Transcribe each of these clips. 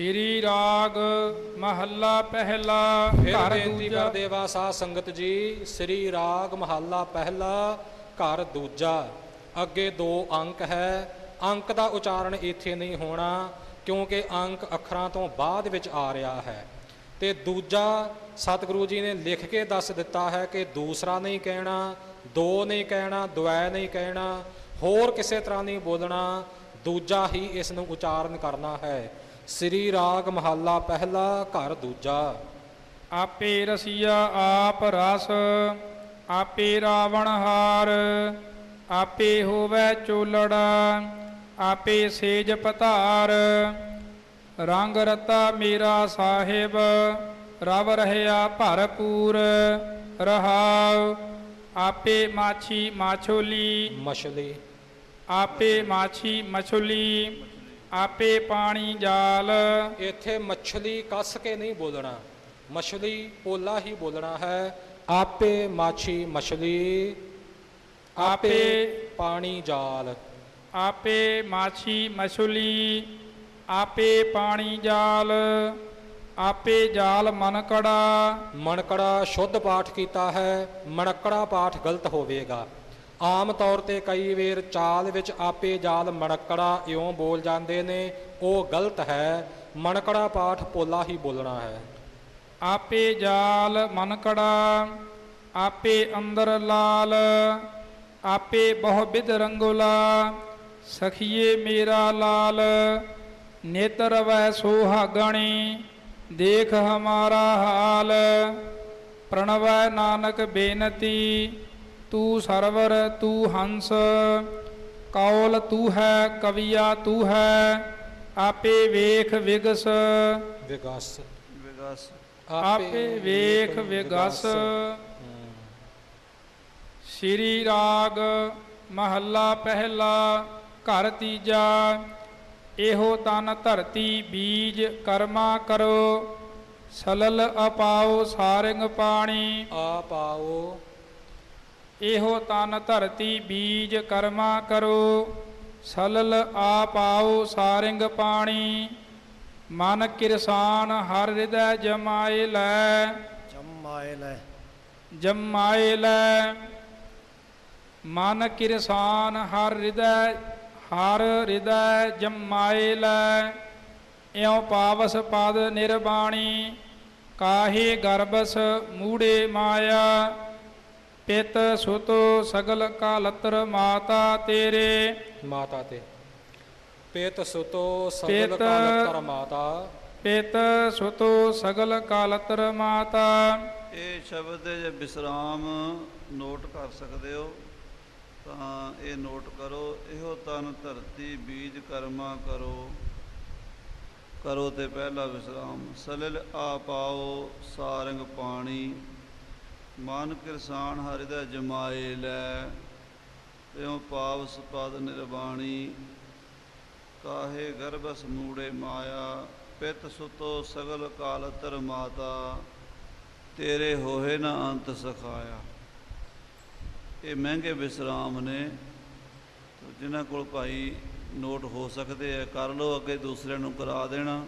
ਸ਼੍ਰੀ ਰਾਗ ਮਹੱਲਾ ਪਹਿਲਾ ਘਰ ਬੇਨਤੀ ਦੂਜਾ। ਕਰਦੇ ਵਾ ਸਾਧ ਸੰਗਤ ਜੀ ਸ੍ਰੀ ਰਾਗ ਮਹੱਲਾ ਪਹਿਲਾ ਘਰ ਦੂਜਾ। ਅੱਗੇ ਦੋ ਅੰਕ ਹੈ। ਅੰਕ ਦਾ ਉਚਾਰਨ ਇੱਥੇ ਨਹੀਂ ਹੋਣਾ ਕਿਉਂਕਿ ਅੰਕ ਅੱਖਰਾਂ ਤੋਂ ਬਾਅਦ ਵਿੱਚ ਆ ਰਿਹਾ ਹੈ। ਤੇ ਦੂਜਾ ਸਤਿਗੁਰੂ ਜੀ ਨੇ ਲਿਖ ਕੇ ਦੱਸ ਦਿੱਤਾ ਹੈ ਕਿ ਦੂਸਰਾ ਨਹੀਂ ਕਹਿਣਾ ਦੋ ਨਹੀਂ ਕਹਿਣਾ ਦੁਐ ਨਹੀਂ ਕਹਿਣਾ ਹੋਰ ਕਿਸੇ ਤਰ੍ਹਾਂ ਨਹੀਂ ਬੋਲਣਾ ਦੂਜਾ ਹੀ ਇਸ ਨੂੰ ਉਚਾਰਨ ਕਰਨਾ ਹੈ। ਸ੍ਰੀ ਰਾਗ ਮਹੱਲਾ ਪਹਿਲਾ ਘਰ ਦੂਜਾ। ਆਪੇ ਰਸੀਆ ਆਪ ਰਸ ਆਪੇ ਰਾਵਣ ਹਾਰ ਆਪੇ ਹੋਵੇ ਚੋਲੜਾ ਆਪੇ ਸੇਜ ਪਧਾਰ। ਰੰਗ ਰਤਾ ਮੇਰਾ ਸਾਹਿਬ ਰਵ ਰਹਿਆ ਭਰਪੂਰ ਰਹਾਉ। ਆਪੇ ਮਾਛੀ ਮਾਛੋਲੀ ਮਛਲੀ। ਆਪੇ ਮਾਛੀ ਮਛਲੀ ਆਪੇ ਪਾਣੀ ਜਾਲ। ਇੱਥੇ ਮਛਲੀ ਕੱਸ ਕੇ ਨਹੀਂ ਬੋਲਣਾ। ਮਛਲੀ ਪੋਲਾ ਹੀ ਬੋਲਣਾ ਹੈ। ਆਪੇ ਮਾਛੀ ਮਛਲੀ ਆਪੇ ਪਾਣੀ ਜਾਲ। ਆਪੇ ਮਾਛੀ ਮਛਲੀ ਆਪੇ ਪਾਣੀ ਜਾਲ। ਆਪੇ ਜਾਲ ਮਨਕੜਾ। ਮਣਕੜਾ ਸ਼ੁੱਧ ਪਾਠ ਕੀਤਾ ਹੈ। ਮਣਕੜਾ ਪਾਠ ਗਲਤ ਹੋਵੇਗਾ। ਆਮ ਤੌਰ ਤੇ ਕਈ ਵੇਰ ਚਾਲ ਵਿੱਚ ਆਪੇ ਜਾਲ ਮਣਕੜਾ ਇਉਂ ਬੋਲ ਜਾਂਦੇ ਨੇ, ਉਹ ਗਲਤ ਹੈ, ਮਣਕੜਾ ਪਾਠ ਪੋਲਾ ਹੀ ਬੋਲਣਾ ਹੈ। ਆਪੇ ਜਾਲ ਮਨਕੜਾ ਆਪੇ ਅੰਦਰ ਲਾਲ, ਆਪੇ ਬਹੁ ਬਿਧ ਰੰਗੋਲਾ, ਸਖੀਏ ਮੇਰਾ ਲਾਲ, ਨੇਤਰ ਵੈ ਸੋਹਾਗਣੀ, ਦੇਖ ਹਮਾਰਾ ਹਾਲ, ਪ੍ਰਣਵੈ ਨਾਨਕ ਬੇਨਤੀ ਤੂੰ ਸਰਵਰ ਤੂੰ ਹੰਸ ਕੌਲ ਤੂੰ ਹੈ ਕਵੀਆ ਤੂੰ ਹੈ ਆਪੇ ਵੇਖ ਵਿਗਸ। ਵਿਗਸ। ਵਿਗਸ। ਆਪੇ ਵੇਖ ਵਿਗਸ। ਸ੍ਰੀ ਰਾਗ ਮਹੱਲਾ ਪਹਿਲਾ ਘਰ ਤੀਜਾ ਇਹੋ ਤਨ ਧਰਤੀ ਬੀਜ ਕਰਮਾ ਕਰੋ। ਸਲਲ ਅਪਾਓ ਸਾਰੰਗ ਪਾਣੀ। ਆ ਪਾਓ ਇਹੋ ਤਨ ਧਰਤੀ ਬੀਜ ਕਰਮਾ ਕਰੋ ਸਲਲ ਆਪਾਓ ਸਾਰਿੰਗ ਪਾਣੀ। ਮਨ ਕਿਰਸਾਨ ਹਰ ਹਿਰਦੈ ਜਮਾਏ ਲੈ। ਜਮਾਏ ਲੈ। ਜਮਾਏ ਲੈ। ਮਨ ਕਿਰਸਾਨ ਹਰ ਹਿਰਦੈ ਹਰ ਹਿਰਦੈ ਜਮਾਏ ਲੈ। ਇਉ ਪਾਵਸ ਪਦ ਨਿਰਬਾਣੀ ਕਾਹੇ ਗਰਬਸ ਮੂੜੇ ਮਾਇਆ। ਪਿਤ ਸੁਤੋ ਸਗਲ ਕਾਲਤਰ ਮਾਤਾ ਤੇਰੇ। ਮਾਤਾ ਤੇ। ਪੇਤ ਸੁਤੋ ਸਗਲ ਪਿਤ- ਕਾਲਤਰ ਮਾਤਾ। ਪਿਤ ਸੁਤੋ ਸਗਲ ਕਾਲਤਰ ਮਾਤਾ। ਇਹ ਸ਼ਬਦ ਜੇ ਵਿਸਰਾਮ ਨੋਟ ਕਰ ਸਕਦੇ ਹੋ ਤਾਂ ਇਹ ਨੋਟ ਕਰੋ ਇਹੋ ਤਨ ਧਰਤੀ ਬੀਜ ਕਰਮਾ ਕਰੋ। ਕਰੋ ਤੇ ਪਹਿਲਾ ਵਿਸਰਾਮ ਸਲਲ ਆ ਪਾਓ ਸਾਰੰਗ ਪਾਣੀ। ਮਨ ਕਿਰਸਾਨ ਹਰਿ ਦਾ ਜਮਾਏ ਲੈ ਤਿਉ ਪਾਵ ਸਪਦ ਨਿਰਵਾਣੀ, ਕਾਹੇ ਗਰਭ ਸਮੂੜੇ ਮਾਇਆ, ਪਿਤ ਸੁਤੋ ਸਗਲ ਕਾਲ ਤਰ ਮਾਤਾ, ਤੇਰੇ ਹੋਏ ਨਾ ਅੰਤ ਸਖਾਇਆ। ਇਹ ਮਹਿੰਗੇ ਵਿਸਰਾਮ ਨੇ ਤੋ ਜਿਨ੍ਹਾਂ ਕੋਲ ਭਾਈ ਨੋਟ ਹੋ ਸਕਦੇ ਆ, ਕਰ ਲਓ, ਅੱਗੇ ਦੂਸਰਿਆਂ ਨੂੰ ਕਰਾ ਦੇਣਾ।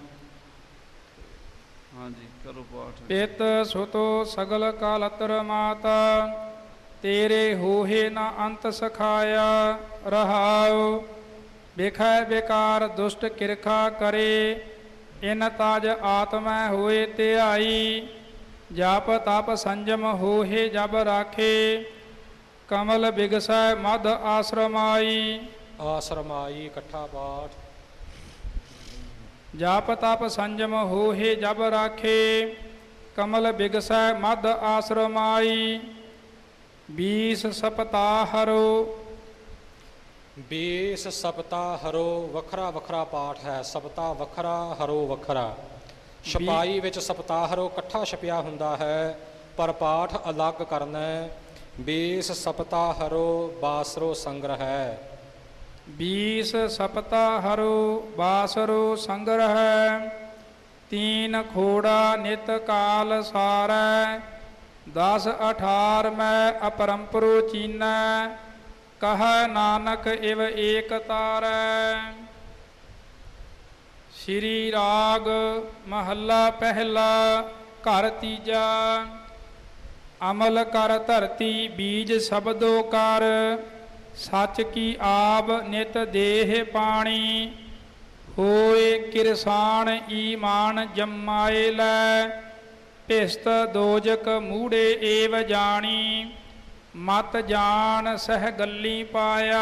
ਹਾਂਜੀ ਕਰੋ ਪਾਠ। ਪਿਤ ਸੁਤੋ ਸਗਲ ਕਾਲਤਰ ਮਾਤਾ ਤੇਰੇ ਹੋਏ ਨਾ ਅੰਤ ਸਖਾਇਆ ਰਹਾਉ। ਬਿਖੈ ਬਿਕਾਰ ਦੁਸ਼ਟ ਕਿਰਖਾ ਕਰੇ ਇਨ ਤਾਜ ਆਤਮੈ ਹੋਏ ਧਿਆਈ। ਜਪ ਤਪ ਸੰਜਮ ਹੋਏ ਜਬ ਰਾਖੇ ਕਮਲ ਬਿਗਸੈ ਮਦ ਆਸ਼ਰਮਾਈ। ਆਸਰਮਾਈ ਇਕੱਠਾ ਪਾਠ। ਜਾਪ ਤਪ ਸੰਜਮ ਹੋਹੇ ਜਬ ਰਾਖੇ, ਕਮਲ ਬਿਗਸੈ ਮਦ ਆਸ਼ਰਮਾਈ ਬੀਸ ਸਪਤਾਹਰੋ 20 ਸਪਤਾ ਹਰੋ, ਵੱਖਰਾ ਵੱਖਰਾ ਪਾਠ ਹੈ। ਸਪਤਾ ਵੱਖਰਾ, ਹਰੋ ਵੱਖਰਾ। ਛਪਾਈ ਵਿੱਚ ਸਪਤਾ ਹਰੋ ਇਕੱਠਾ ਛਪਿਆ ਹੁੰਦਾ ਹੈ, ਪਰ ਪਾਠ ਅਲੱਗ ਕਰਨਾ ਹੈ। 20 ਸਪਤਾਹਰੋ ਬਾਸਰੋ ਸੰਗ੍ਰਹਿ। ਬੀਸ ਸਪਤਾਹਰੋ ਬਾਸਰੋ ਸੰਗ੍ਰਹਿ, ਤੀਨ ਖੋੜਾ ਨਿਤ ਕਾਲ ਸਾਰੈ 10 18 ਮੈਂ ਅਪਰੰਪਰੋ ਚੀਨੈ, ਕਹ ਨਾਨਕ ਇਵ ਏਕ ਤਾਰੈ। ਸ਼੍ਰੀ ਰਾਗ ਮਹੱਲਾ ਪਹਿਲਾ, ਘਰ ਤੀਜਾ, ਅਮਲ ਕਰ ਧਰਤੀ ਬੀਜ ਸ਼ਬਦੋ ਕਰ ਸੱਚ ਕੀ ਆਬ ਨਿਤ ਦੇਹ ਪਾਣੀ, ਹੋਏ ਕਿਰਸਾਨ ਈਮਾਨ ਜਮਾਏ ਲੈ, ਭਿਸਤ ਦੋਜਕ ਮੂੜੇ ਏਵ ਜਾਣੀ, ਮਤ ਜਾਣ ਸਹਿ ਗੱਲੀ ਪਾਇਆ।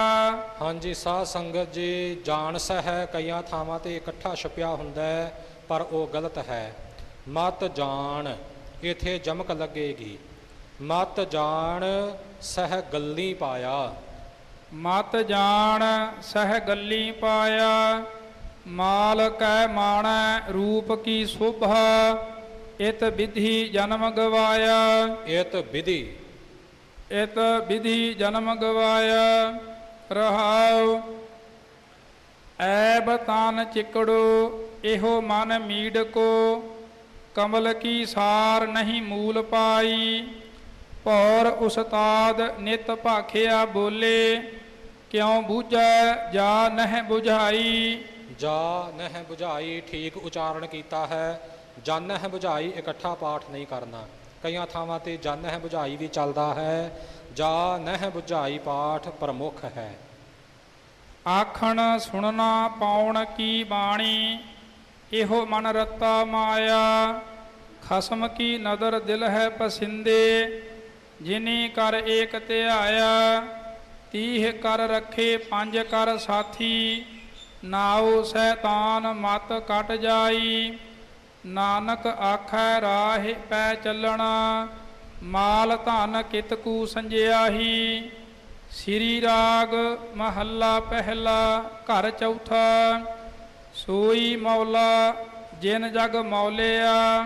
ਹਾਂਜੀ, ਸਾਧ ਸੰਗਤ ਜੀ, ਜਾਣ ਸਹਿ ਕਈਆਂ ਥਾਵਾਂ ਤੇ ਇਕੱਠਾ ਛਪਿਆ ਹੁੰਦਾ ਹੈ, ਪਰ ਉਹ ਗਲਤ ਹੈ। ਮਤ ਜਾਣ, ਇਥੇ ਜਮਕ ਲੱਗੇਗੀ। ਮਤ ਜਾਣ ਸਹਿ ਗੱਲੀ ਪਾਇਆ। ਮਤ ਜਾਣ ਸਹਿ ਗੱਲੀ ਪਾਇਆ ਮਾਲ ਕੈ ਮਾਣੈ ਰੂਪ ਕੀ ਸ਼ੋਭਾ ਇਤ ਵਿਧੀ ਜਨਮ ਗਵਾਇਆ। ਇਤ ਵਿਧੀ। ਇਤ ਵਿਧੀ ਜਨਮ ਗਵਾਇਆ ਰਹਾਉ ਐਬ ਤਾਨ ਚਿਕੜੋ ਇਹੋ ਮਨ ਮੀੜ ਕੋ ਕਮਲ ਕੀ ਸਾਰ ਨਹੀਂ ਮੂਲ ਪਾਈ ਪੌਰ ਉਸਤਾਦ ਨਿਤ ਭਾਖਿਆ ਬੋਲੇ। ਕਿਉ ਬੂਝੈ ਜਾ ਨਹਿ ਬੁਝਾਈ? ਜਾ ਨਹਿ ਬੁਝਾਈ ਠੀਕ ਉਚਾਰਨ ਕੀਤਾ ਹੈ ਜਨ ਬੁਝਾਈ ਇਕੱਠਾ ਪਾਠ ਨਹੀਂ ਕਰਨਾ। ਕਈਆਂ ਥਾਵਾਂ ਤੇ ਜਨ ਬੁਝਾਈ ਵੀ ਚੱਲਦਾ ਹੈ ਜਾ ਨਹਿ ਬੁਝਾਈ ਪਾਠ ਪ੍ਰਮੁੱਖ ਹੈ। ਆਖਣ ਸੁਣਨਾ ਪਾਉਣ ਕੀ ਬਾਣੀ? ਇਹੋ ਮਨ ਰਤਾ ਮਾਇਆ ਖਸਮ ਕੀ ਨਦਰ ਦਿਲ ਹੈ ਪਸਿੰਦੇ? ਜਿਨੀ ਕਰ ਏਕ ਆਇਆ ਤੀਹ ਕਰ ਰੱਖੇ, ਪੰਜ ਕਰ ਸਾਥੀ। ਨਾਉ ਸੈਤਾਨ ਮਤ ਕਟ ਜਾਈ। ਨਾਨਕ ਆਖੈ ਰਾਹ ਪੈ ਚੱਲਣਾ। ਮਾਲ ਧਨ ਕਿਤ ਕੂ ਸੰਜਿਆਹੀ। ਸ੍ਰੀ ਰਾਗ ਮਹੱਲਾ ਪਹਿਲਾ, ਘਰ ਚੌਥਾ। ਸੋਈ ਮੌਲਾ, ਜਿਨ ਜਗ ਮੌਲਿਆ।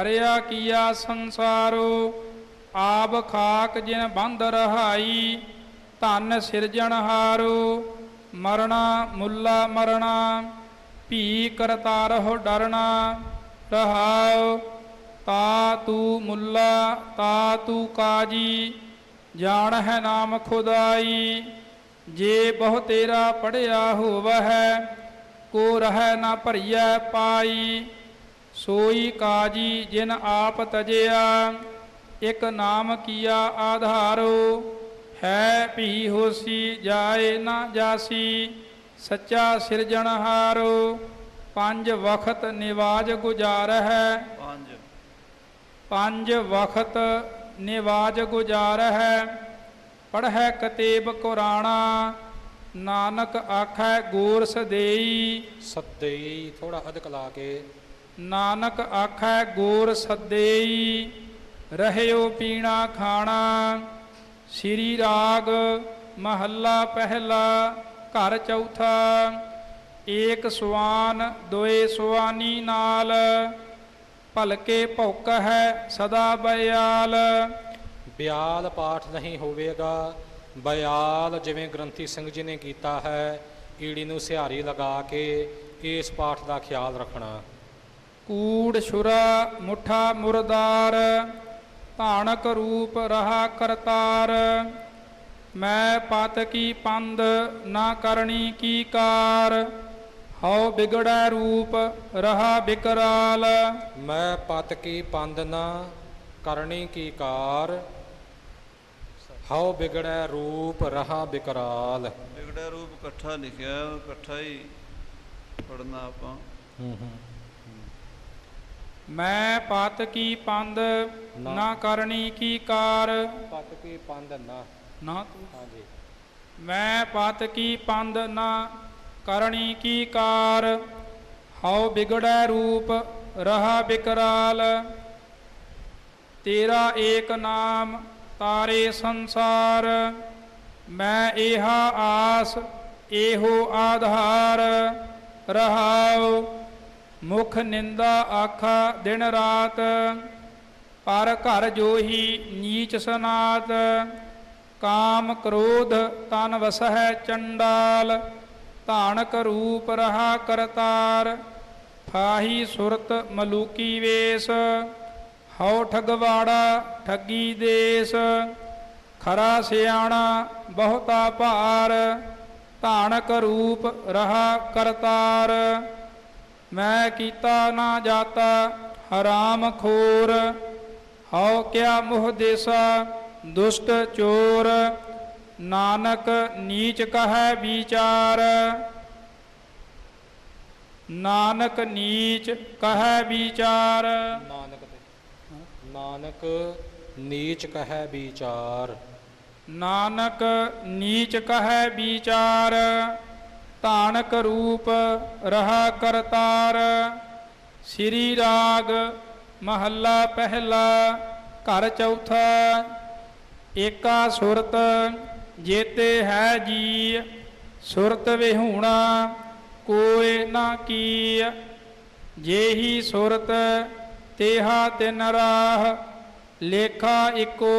ਹਰਿਆ ਕੀਆ ਸੰਸਾਰੋ ਆਬ ਖਾਕ ਜਿਨ ਬੰਦ ਰਹਾਈ। ਧਨ ਸਿਰਜਣਹਾਰੋ, ਮਰਣਾ ਮੁੱਲਾ ਮਰਣਾ, ਭੀ ਕਰਤਾਰਹੁ ਡਰਣਾ, ਰਹਾਉ, ਤਾ ਤੂ ਮੁੱਲਾ, ਤਾ ਤੂ ਕਾਜੀ ਜਾਣ ਹੈ ਨਾਮ ਖੁਦਾਈ, ਜੇ ਬਹੁ ਤੇਰਾ ਪੜਿਆ ਹੋਵਹਿ, ਕੋ ਰਹਿ ਨਾ ਭਰੀਐ ਪਾਈ, ਸੋਈ ਕਾਜੀ ਜਿਨ ਆਪ ਤਜਿਆ, ਇਕ ਨਾਮ ਕੀਆ ਆਧਾਰੋ ਹੈ ਭੀ ਹੋਸੀ ਜਾਏ ਨਾ ਜਾਸੀ ਸੱਚਾ ਸਿਰਜਣਹਾਰੋ ਪੰਜ ਵਖਤ ਨਿਵਾਜ ਗੁਜ਼ਾਰ ਹੈ ਪੰਜ। ਪੰਜ ਵਖਤ ਨਿਵਾਜ ਗੁਜ਼ਾਰ ਹੈ ਪੜ੍ਹੈ ਕਤੇਬ ਕੁਰਾਣਾ ਨਾਨਕ ਆਖੈ ਗੋਰ ਸਦੇਈ ਸੱਦਈ ਥੋੜਾ ਅਧਿਕ ਲਾ ਕੇ। ਨਾਨਕ ਆਖੈ ਗੋਰ ਸਦੇਈ ਰਹਿਓ ਪੀਣਾ ਖਾਣਾ ਸ੍ਰੀ ਰਾਗ ਮਹੱਲਾ ਪਹਿਲਾ ਘਰ ਚੌਥਾ ਏਕ ਸੁਆਨ ਦੋਏ ਸੁਆਨੀ ਨਾਲ ਭਲਕੇ ਭੁੱਕ ਹੈ ਸਦਾ ਬਿਆਲ। ਬਿਆਲ ਪਾਠ ਨਹੀਂ ਹੋਵੇਗਾ ਬਿਆਲ ਜਿਵੇਂ ਗ੍ਰੰਥੀ ਸਿੰਘ ਜੀ ਨੇ ਕੀਤਾ ਹੈ ਈੜੀ ਨੂੰ ਸਿਹਾਰੀ ਲਗਾ ਕੇ ਇਸ ਪਾਠ ਦਾ ਖਿਆਲ ਰੱਖਣਾ। ਕੂੜ ਛੁਰਾ ਮੁਠਾ ਮੁਰਦਾਰ ਧਾਨਕ ਰੂਪ ਰਹਾ ਕਰਤਾਰ। ਮੈਂ ਪਤ ਕੀ ਪੰਦ ਨਾ ਕਰਨੀ ਕੀ ਕਾਰ। ਹਉ ਬਿਗੜੈ ਰੂਪ ਰਹਾ ਬਿਕਰਾਲ। ਮੈਂ ਪਤ ਕੀ ਪੰਦ ਨਾ ਕਰਨੀ ਕੀ ਕਾਰ। ਹਉ ਬਿਗੜੈ ਰੂਪ ਰਹਾ ਬਿਕਰਾਲ। ਵਿਗੜਿਆ ਰੂਪ ਇਕੱਠਾ ਲਿਖਿਆ ਇਕੱਠਾ ਹੀ ਪੜਨਾ ਆਪਾਂ। ਹੂੰ ਹੂੰ। ਮੈਂ ਪਤ ਕੀ ਪੰਦ ਨਾ। ਕਰਨੀ ਕੀ ਕਾਰ। ਪਤ ਕੀ ਪੰਦ ਨਾ। ਨਾ। ਤੂੰ ਹਾਂਜੀ। ਮੈਂ ਪਤ ਕੀ ਪੰਦ ਨਾ ਕਰਣੀ ਕੀ ਕਾਰ। ਹਉ ਬਿਗੜੈ ਰੂਪ ਰਹਾ ਬਿਕਰਾਲ। ਤੇਰਾ ਏਕ ਨਾਮ ਤਾਰੇ ਸੰਸਾਰ। ਮੈਂ ਇਹਾ ਆਸ ਇਹੋ ਆਧਾਰ। ਰਹਾਉ ਮੁਖ ਨਿੰਦਾ ਆਖਾ ਦਿਨ ਰਾਤ, ਪਰ ਘਰ ਜੋਹੀ ਨੀਚ ਸਨਾਤ। ਕਾਮ ਕ੍ਰੋਧ ਤਨ ਵਸਹਿ ਚੰਡਾਲ, ਧਾਨਕ ਰੂਪ ਰਹਾ ਕਰਤਾਰ। ਫਾਹੀ ਸੁਰਤ ਮਲੂਕੀ ਵੇਸ, ਹਉ ਠਗਵਾੜਾ ਠੱਗੀ ਦੇਸ। ਖਰਾ ਸਿਆਣਾ ਬਹੁਤਾ ਭਾਰ, ਧਾਨਕ ਰੂਪ ਰਹਾ ਕਰਤਾਰ। ਮੈਂ ਕੀਤਾ ਨਾ ਜਾਤਾ ਹਰਾਮ ਖੋਰ। ਹਉ ਕਿਆ ਮੁਹ ਦੇਸਾ ਦੁਸ਼ਟ ਚੋਰ। ਨਾਨਕ ਨੀਚ ਕਹੈ ਵਿਚਾਰ। ਨਾਨਕ ਨੀਚ ਕਹੈ ਵਿਚਾਰ। ਨਾਨਕ ਨੀਚ ਕਹੈ ਵਿਚਾਰ। ਨਾਨਕ ਨੀਚ ਕਹੈ ਵਿਚਾਰ। ਧਾਨਕ ਰੂਪ ਰਹਾ ਕਰਤਾਰ। ਸ੍ਰੀ ਰਾਗ ਮਹੱਲਾ ਪਹਿਲਾ, ਘਰ ਚੌਥਾ, ਏਕਾ ਸੁਰਤ ਜੇਤੇ ਹੈ ਜੀ, ਸੁਰਤ ਵਿਹੂਣਾ ਕੋਇ ਨਾ ਕੀ। ਜੇਹੀ ਸੁਰਤ ਤੇਹਾ ਤਿਨ ਰਾਹ, ਲੇਖਾ ਇਕੋ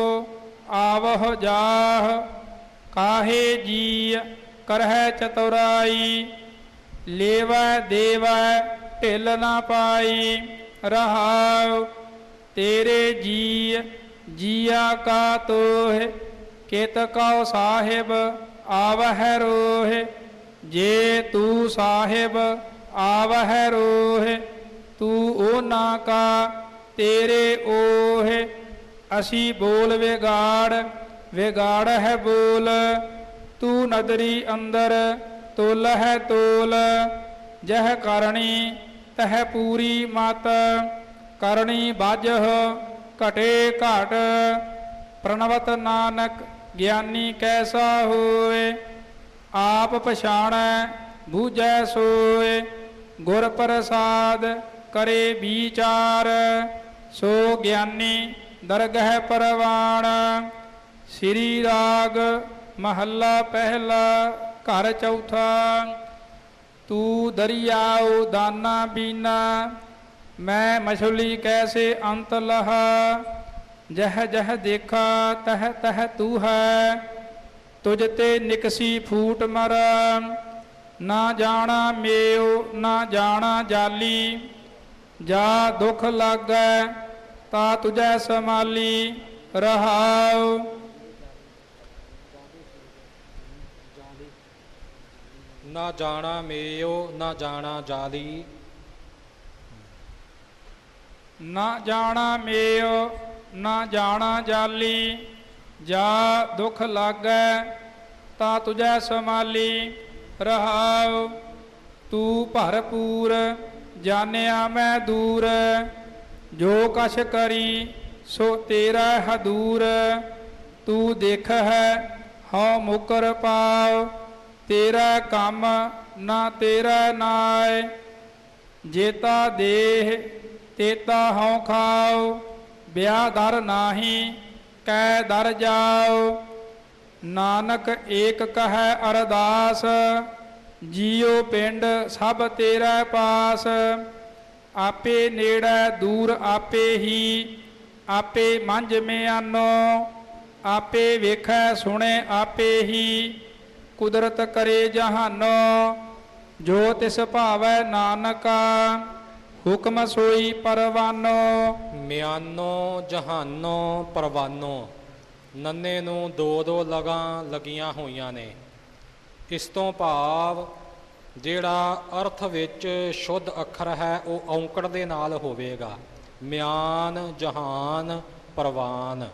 ਆਵਹ ਜਾਹ, ਕਾਹੇ ਜੀ। ਕਰਹਿ ਚਤੁਰਾਈ, ਲੇਵੈ ਦੇਵੈ ਢਿਲ ਨਾ ਪਾਈ। ਰਹਾਉ, ਤੇਰੇ ਜੀ ਜੀਆ ਕਾ ਤੋਹਿ, ਕਿਤ ਕਉ ਸਾਹਿਬ ਆਵਹਿ ਰੋਹਿ। ਜੇ ਤੂੰ ਸਾਹਿਬ ਆਵਹਿ ਰੋਹਿ, ਤੂੰ ਉਹ ਨਾ ਕਾ ਤੇਰੇ ਓਹਿ। ਅਸੀਂ ਬੋਲ ਵਿਗਾੜ ਵਿਗਾੜ ਹੈ ਬੋਲ। ਤੂੰ ਨਦਰੀ ਅੰਦਰ, ਤੋਲ ਹੈ ਤੋਲ, ਜਹ ਕਰਣੀ ਤਹ ਪੂਰੀ ਮਤ, ਕਰਣੀ ਬਾਜਹ ਘਟੇ ਘਟ, ਪ੍ਰਣਵਤ ਨਾਨਕ ਗਿਆਨੀ ਕੈਸਾ ਹੋਏ, ਆਪ ਪਛਾਣੈ ਬੂਝੈ ਸੋਏ, ਗੁਰ ਪ੍ਰਸਾਦ ਕਰੇ ਵਿਚਾਰ, ਸੋ ਗਿਆਨੀ ਦਰਗਹਿ ਪਰਵਾਣ, ਸ੍ਰੀ ਰਾਗ ਮਹੱਲਾ ਪਹਿਲਾ, ਘਰ ਚੌਥਾ, ਤੂੰ ਦਰਿਆਉ ਦਾਨਾ ਬੀਨਾ, ਮੈਂ ਮਛਲੀ ਕੈਸੇ ਅੰਤ ਲਹਾ, ਜਹ ਜਹ ਦੇਖਾ ਤਹ ਤਹ ਤੂ ਹੈ, ਤੁਝ ਤੇ ਨਿਕਸੀ ਫੂਟ ਮਰ, ਨਾ ਜਾਣਾ ਮੇਉ, ਨਾ ਜਾਣਾ ਜਾਲੀ, ਜਾ ਦੁਖ ਲਾਗੈ, ਤਾ ਤੁਝੈ ਸਮਾਲੀ, ਰਹਾਉ। ਨਾ ਜਾਣਾ ਮੇਓ, ਨਾ ਜਾਣਾ ਜਾਲੀ। ਨਾ ਜਾਣਾ ਮੇਉ ਨਾ ਜਾਣਾ ਜਾਲੀ। ਜਾ ਦੁਖ ਲਾਗੈ, ਤਾ ਤੁਝੈ ਸਮਾਲੀ। ਰਹਾਉ, ਤੂੰ ਭਰਪੂਰ, ਜਾਣਿਆ ਮੈਂ ਦੂਰ। ਜੋ ਕਛ ਕਰੀ, ਸੋ ਤੇਰਾ ਹਦੂਰ। ਤੂੰ ਦੇਖ ਹੈ ਹਉ ਮੁਕਰ ਪਾਉ। ਤੇਰਾ ਕੰਮ ਨਾ ਤੇਰਾ ਨਾਏ, ਜੇਤਾ ਦੇਹ ਤੇਤਾ ਹਉ ਖਾਉ ਵਿਆਹ ਦਰ ਨਾਹੀ ਕੈ ਦਰ ਜਾਓ ਨਾਨਕ ਏਕ ਕਹੈ ਅਰਦਾਸ, ਜੀਉ ਪਿੰਡ ਸਭ ਤੇਰਾ ਪਾਸ। ਆਪੇ ਨੇੜੇ ਦੂਰ ਆਪੇ ਹੀ, ਆਪੇ ਮੰਝ ਮਿਆਨੋ, ਆਪੇ ਵੇਖੈ ਸੁਣੇ ਆਪੇ ਹੀ। ਕੁਦਰਤ ਕਰੇ ਜਹਾਨੋ, ਜੋ ਤਿਸ ਭਾਵੈ ਨਾਨਕ, ਹੁਕਮ ਸੋਈ ਪਰਵਾਨੋ। ਮਿਆਨੋ ਜਹਾਨੋ ਪਰਵਾਨੋ, ਨੰਨੇ ਨੂੰ ਦੋ ਦੋ ਲਗਾਂ ਲੱਗੀਆਂ ਹੋਈਆਂ ਨੇ। ਇਸ ਤੋਂ ਭਾਵ ਜਿਹੜਾ ਅਰਥ ਵਿੱਚ ਸ਼ੁੱਧ ਅੱਖਰ ਹੈ, ਉਹ ਔਂਕੜ ਦੇ ਨਾਲ ਹੋਵੇਗਾ। ਮਿਆਨ, ਜਹਾਨ, ਪਰਵਾਨ।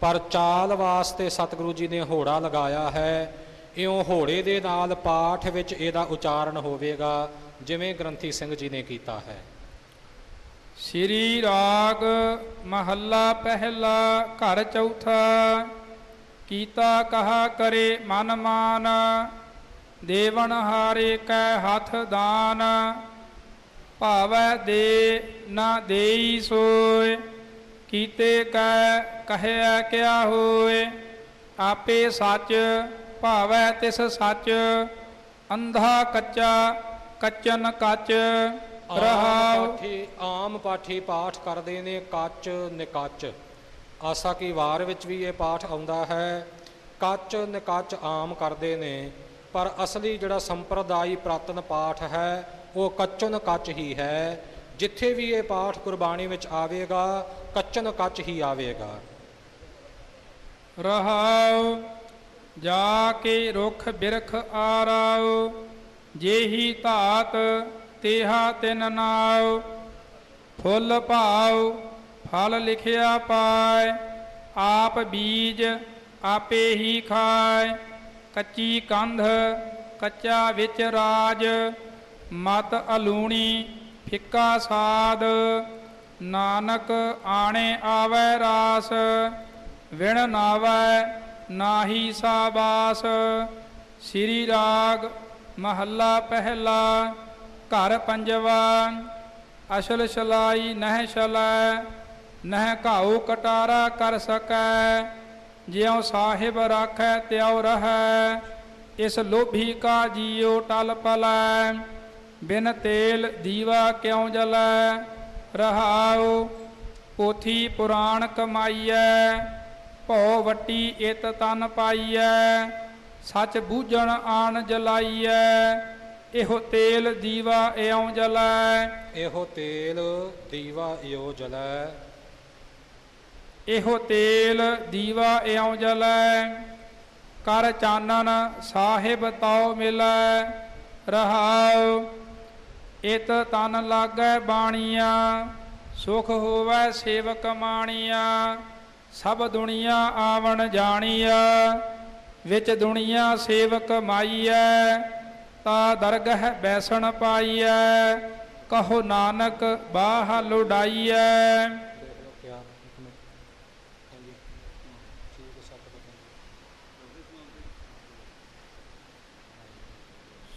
ਪਰ ਚਾਲ ਵਾਸਤੇ ਸਤਿਗੁਰੂ ਜੀ ਨੇ ਹੋੜਾ ਲਗਾਇਆ ਹੈ ਇਉਂ ਹੋੜੇ ਦੇ ਨਾਲ ਪਾਠ ਵਿੱਚ ਇਹਦਾ ਉਚਾਰਨ ਹੋਵੇਗਾ, ਜਿਵੇਂ ਗ੍ਰੰਥੀ ਸਿੰਘ ਜੀ ਨੇ ਕੀਤਾ ਹੈ। ਸ੍ਰੀ ਰਾਗ ਮਹੱਲਾ ਪਹਿਲਾ ਘਰ ਚੌਥਾ, ਕੀਤਾ ਕਹਾ ਕਰੇ ਮਨ ਮਾਨ, ਦੇਵਨ ਹਾਰੇ ਕੈ ਹੱਥ ਦਾਨ, ਭਾਵੈ ਦੇ ਨਾ ਦੇਈ ਸੋਏ, ਕੀਤੇ ਕੈ ਕਹਿਆ ਕਿਆ ਹੋਏ, ਆਪੇ ਸੱਚ ਭਾਵੈ ਤਿਸ ਸੱਚ ਅੰਧਾ ਕੱਚਾ ਕੱਚਨ ਕੱਚ ਰਹਾਉ। ਆਮ ਪਾਠੀ ਪਾਠ ਕਰਦੇ ਨੇ ਕੱਚ ਨਿਕੱਚ। ਆਸਾ ਕੀ ਵਾਰ ਵਿੱਚ ਵੀ ਇਹ ਪਾਠ ਆਉਂਦਾ ਹੈ ਕੱਚ ਨਿਕੱਚ ਆਮ ਕਰਦੇ ਨੇ ਪਰ ਅਸਲੀ ਜਿਹੜਾ ਸੰਪਰਦਾਈ ਪ੍ਰਾਤਨ ਪਾਠ ਹੈ ਉਹ ਕੱਚਨ ਕੱਚ ਹੀ ਹੈ। ਜਿੱਥੇ ਵੀ ਇਹ ਪਾਠ ਗੁਰਬਾਣੀ ਵਿੱਚ ਆਵੇਗਾ ਕੱਚਨ ਕੱਚ ਹੀ ਆਵੇਗਾ। ਰਹਾਉ। ਜਾ ਕੇ ਰੁਖ ਬਿਰਖ ਆਰਾਉ ਜੇਹੀ ਧਾਤ ਤੇਹਾ ਤਿਨ ਨਾਉ ਫੁੱਲ ਭਾਉ, ਫਲ ਲਿਖਿਆ ਪਾਏ ਆਪ ਬੀਜ ਆਪੇ ਹੀ ਖਾਏ ਕੱਚੀ ਕੰਧ, ਕੱਚਾ ਵਿੱਚ ਰਾਜ, ਮਤ ਅਲੂਣੀ, ਫਿੱਕਾ ਸਾਦ ਨਾਨਕ ਆਣੇ ਆਵੈ ਰਾਸ, ਵਿਣ ਨਾਵੈ ਨਾਹੀ ਸਾਬਾਸ। ਸ੍ਰੀ ਰਾਗ ਮਹੱਲਾ ਪਹਿਲਾ, ਘਰ ਪੰਜਵਾ, ਅਸਲ ਛਲਾਈ ਨਹਿ ਸਲੈ ਨਹਿ ਘਾਉ ਕਟਾਰਾ ਕਰ ਸਕੈ, ਜਿਉ ਸਾਹਿਬ ਰਾਖੈ ਤਿਉ ਰਹੈ, ਇਸ ਲੋਭੀ ਕਾ ਜੀਉ ਟਲ ਪਲੈ, ਬਿਨ ਤੇਲ ਦੀਵਾ ਕਿਉ ਜਲੈ, ਰਹਾਉ ਪੋਥੀ ਪੁਰਾਣ ਕਮਾਈਐ ਭਉ ਵਟੀ ਇਤ ਤਨ ਪਾਈਐ ਸੱਚ ਬੂਝਣ ਆਣ ਜਲਾਈਐ ਇਹੋ ਤੇਲ ਦੀਵਾ ਇਉ ਜਲੈ। ਇਹੋ ਤੇਲ ਦੀਵਾ ਇਓ ਜਲੈ। ਇਹੋ ਤੇਲ ਦੀਵਾ ਇਉ ਜਲੈ ਕਰ ਚਾਨਣ ਸਾਹਿਬ ਤਉ ਮਿਲੈ। ਰਹਾਉ ਇਤ ਤਨ ਲਾਗੈ ਬਾਣੀਆਂ ਸੁਖ ਹੋਵੈ ਸੇਵਕ ਮਾਣੀਆਂ। ਸਭ ਦੁਨੀਆ ਆਵਣ ਜਾਣੀਆ ਵਿੱਚ ਦੁਨੀਆ ਸੇਵਕ ਮਾਈਐ, ਤਾ ਦਰਗਹ ਬੈਸਣ ਪਾਈਐ, ਕਹੋ ਨਾਨਕ ਬਾਹ ਲੁਡਾਈਐ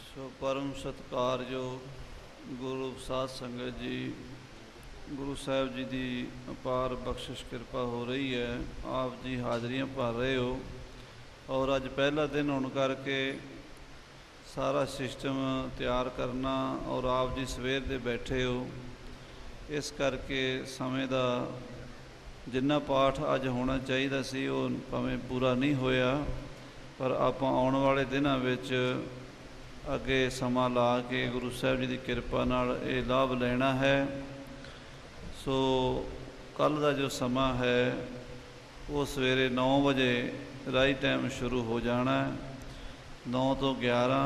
ਸੋ ਪਰਮ ਸਤਿਕਾਰਯੋਗ ਗੁਰੂ ਸਾਧ ਸੰਗਤ ਜੀ ਗੁਰੂ ਸਾਹਿਬ ਜੀ ਦੀ ਅਪਾਰ ਬਖਸ਼ਿਸ਼ ਕਿਰਪਾ ਹੋ ਰਹੀ ਹੈ। ਆਪ ਜੀ ਹਾਜ਼ਰੀਆਂ ਭਰ ਰਹੇ ਹੋ। ਔਰ ਅੱਜ ਪਹਿਲਾ ਦਿਨ ਹੋਣ ਕਰਕੇ ਸਾਰਾ ਸਿਸਟਮ ਤਿਆਰ ਕਰਨਾ ਔਰ ਆਪ ਜੀ ਸਵੇਰ ਦੇ ਬੈਠੇ ਹੋ। ਇਸ ਕਰਕੇ ਸਮੇਂ ਦਾ ਜਿੰਨਾ ਪਾਠ ਅੱਜ ਹੋਣਾ ਚਾਹੀਦਾ ਸੀ, ਉਹ ਭਾਵੇਂ ਪੂਰਾ ਨਹੀਂ ਹੋਇਆ, ਪਰ ਆਪਾਂ ਆਉਣ ਵਾਲੇ ਦਿਨਾਂ ਵਿੱਚ ਅੱਗੇ ਸਮਾਂ ਲਾ ਕੇ ਗੁਰੂ ਸਾਹਿਬ ਜੀ ਦੀ ਕਿਰਪਾ ਨਾਲ ਇਹ ਲਾਭ ਲੈਣਾ ਹੈ। ਸੋ ਕੱਲ ਦਾ ਜੋ ਸਮਾਂ ਹੈ, ਉਹ ਸਵੇਰੇ 9 ਵਜੇ ਰਾਈਟ ਟਾਈਮ ਸ਼ੁਰੂ ਹੋ ਜਾਣਾ ਹੈ। 9 ਤੋਂ 11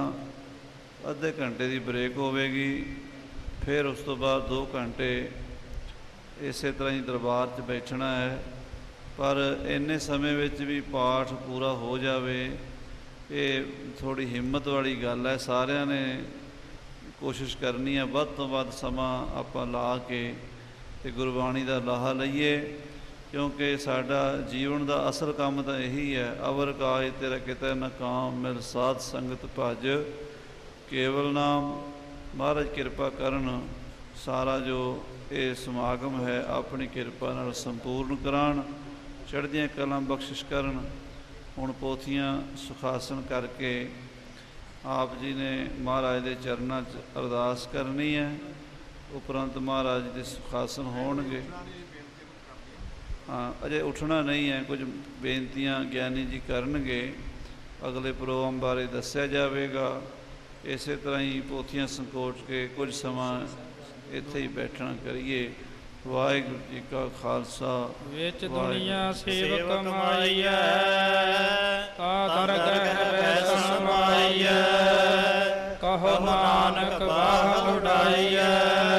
ਅੱਧੇ ਘੰਟੇ ਦੀ ਬ੍ਰੇਕ ਹੋਵੇਗੀ। ਫਿਰ ਉਸ ਤੋਂ ਬਾਅਦ 2 ਘੰਟੇ ਇਸੇ ਤਰ੍ਹਾਂ ਹੀ ਦਰਬਾਰ 'ਚ ਬੈਠਣਾ ਹੈ। ਪਰ ਇੰਨੇ ਸਮੇਂ ਵਿੱਚ ਵੀ ਪਾਠ ਪੂਰਾ ਹੋ ਜਾਵੇ, ਇਹ ਥੋੜੀ ਹਿੰਮਤ ਵਾਲੀ ਗੱਲ ਹੈ। ਸਾਰਿਆਂ ਨੇ ਕੋਸ਼ਿਸ਼ ਕਰਨੀ ਹੈ, ਵੱਧ ਤੋਂ ਵੱਧ ਸਮਾਂ ਆਪਾਂ ਲਾ ਕੇ ਤੇ ਗੁਰਬਾਣੀ ਦਾ ਲਾਹਾ ਲਈਏ, ਕਿਉਂਕਿ ਸਾਡਾ ਜੀਵਨ ਦਾ ਅਸਲ ਕੰਮ ਤਾਂ ਇਹੀ ਹੈ, ਅਵਰ ਕਾਜ ਤੇਰਾ ਕਿਤੇ ਨ ਕਾਮ, ਮਿਲ ਸਾਧ ਸੰਗਤ ਭਜ। ਕੇਵਲ ਨਾਮ, ਮਹਾਰਾਜ ਕਿਰਪਾ ਕਰਨ, ਸਾਰਾ ਜੋ ਇਹ ਸਮਾਗਮ ਹੈ, ਆਪਣੀ ਕਿਰਪਾ ਨਾਲ ਸੰਪੂਰਨ ਕਰਾਣ ਚੜ੍ਹਦੀਆਂ ਕਲਾਂ ਬਖਸ਼ਿਸ਼ ਕਰਨ, ਹੁਣ ਪੋਥੀਆਂ ਸੁਖਾਸਨ ਕਰਕੇ ਆਪ ਜੀ ਨੇ ਮਹਾਰਾਜ ਦੇ ਚਰਨਾਂ 'ਚ ਅਰਦਾਸ ਕਰਨੀ ਹੈ। ਉਪਰੰਤ ਮਹਾਰਾਜ ਦੇ ਸੁਖਾਸਨ ਹੋਣਗੇ। ਹਾਂ ਅਜੇ ਉੱਠਣਾ ਨਹੀਂ ਹੈ ਕੁਝ ਬੇਨਤੀਆਂ ਗਿਆਨੀ ਜੀ ਕਰਨਗੇ। ਅਗਲੇ ਪ੍ਰੋਗਰਾਮ ਬਾਰੇ ਦੱਸਿਆ ਜਾਵੇਗਾ। ਇਸੇ ਤਰ੍ਹਾਂ ਹੀ ਪੋਥੀਆਂ ਸੰਕੋਚ ਕੇ ਕੁਝ ਸਮਾਂ ਇੱਥੇ ਹੀ ਬੈਠਣਾ ਕਰੀਏ। ਵਾਹਿਗੁਰੂ ਜੀ ਕਾ ਖਾਲਸਾ ਵਿੱਚ। ਦੁਨੀਆ ਸੇਵਕ ਮਾਈਐ ਤਾ ਦਰਗਹ ਦਰਗਹ ਬੈਸਣ ਬੈਸਣ ਮਾਈਐ। ਮਾਈਐ ਕਹੋ ਨਾਨਕ ਬਾਹ ਲੁਡਾਈਐ